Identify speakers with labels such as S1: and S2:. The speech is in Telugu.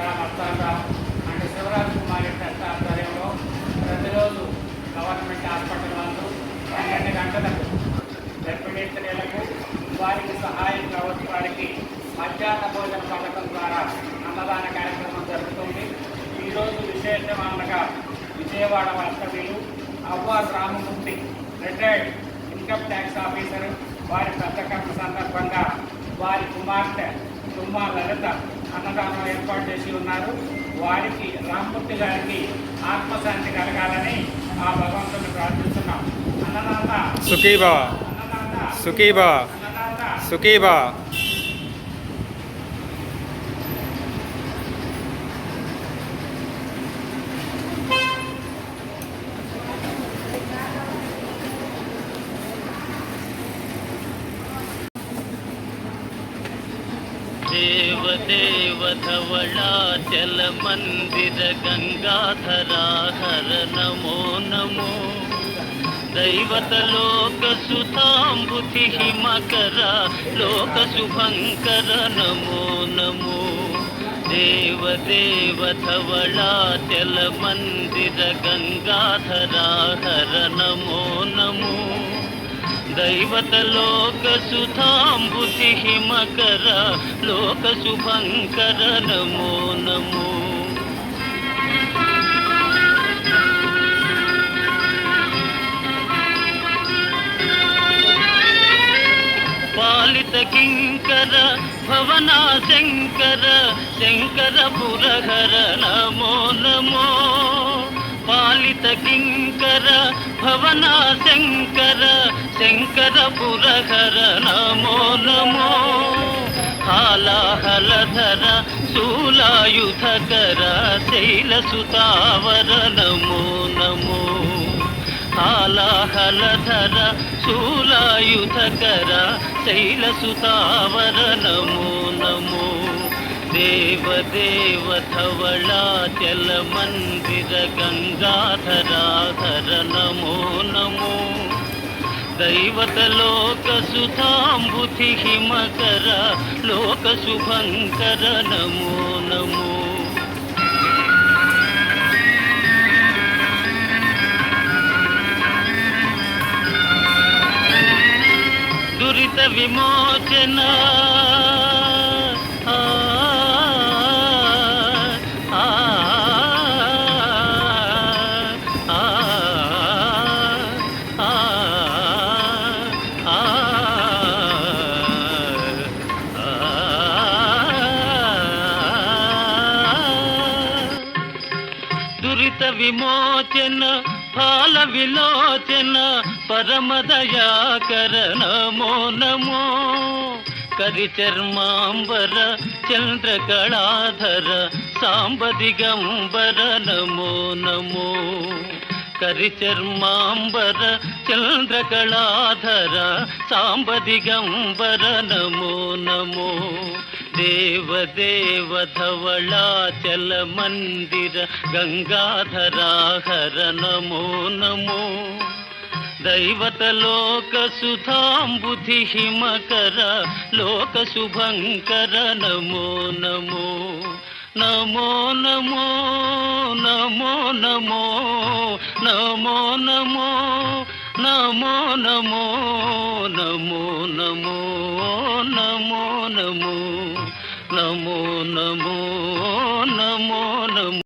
S1: మస్తాంత అంటే శివరాజ్ కుమార్ యొక్క ఆధ్వర్యంలో ప్రతిరోజు గవర్నమెంట్ హాస్పిటల్ వాళ్ళు పన్నెండు గంటలకు గర్భిణీతలకు వారికి సహాయం కావచ్చు వారికి మధ్యాహ్న భోజన పథకం ద్వారా అన్నదాన కార్యక్రమం జరుగుతుంది. ఈరోజు విశేషం అనగా విజయవాడ వాస్తవ్యులు Avvas Ramamurthy retired income tax officer. వారి పెద్ద సందర్భంగా వారి కుమార్తె కుమార్ లలిత అన్నదానం ఏర్పాటు చేసి ఉన్నారు. వారికి రామ్మూర్తి గారికి ఆత్మశాంతి కలగాలని ఆ భగవంతుని ప్రార్థిస్తున్నాం. అన్నదాత
S2: సుఖీ భవ
S1: అన్నదాత
S2: సుఖీ భవ
S1: అన్నదాత
S2: సుఖీ
S3: దేవ దేవధవళాచల మందిర గంగాధరాధర నమో నమో दैवतलोकसुताम्बुति मकर लोकशुभङ्कर नमो नमो देव देवधवलाचलमन्दिर गङ्गाधरा हर नमो नमो दैवतलोकसुधाम्बुतिहिमकर लोकशुभङ्कर नमो नमो पालितकिङ्कर भवनाशङ्कर शङ्करपुरहर नमो नमो పాలిత కింకర భవనా శంకర శంకర పురహర నమో నమో. పాలిత కింకర భవనా శంకర నమో నమో హాలాహలధర శూలాయుధకర శైలసుతావర నమో నమో. హాలాహలధర శూలాయుధకర శైలసుతావర నమో నమో. దేవ దేవ ధవళాచల మందిర గంగాధరాధర నమో నమో दैवतलोकसुधाम्बुधि हिमकर लोकशुभङ्कर नमो नमो दुरितविमोचना దురిత విమోచన ఫాల విలోచన పరమదయాకర నమో నమో కరి చర్మాంబర చంద్రకళాధర సాంబదిగంబర నమో నమో కరి చర్మాంబర చంద్రకళాధర సాంబదిగంబర నమో నమో దేవదేవ ధవళాచల మందిర గంగాధరాహర నమో నమో దైవత లోక సుధాంబుధి మకర లోక శుభంకర నమో నమో నమో నమో నమో నమో నమో నమో నమో నమో నమో నమో నమో నమో నమో నమో నమో నమో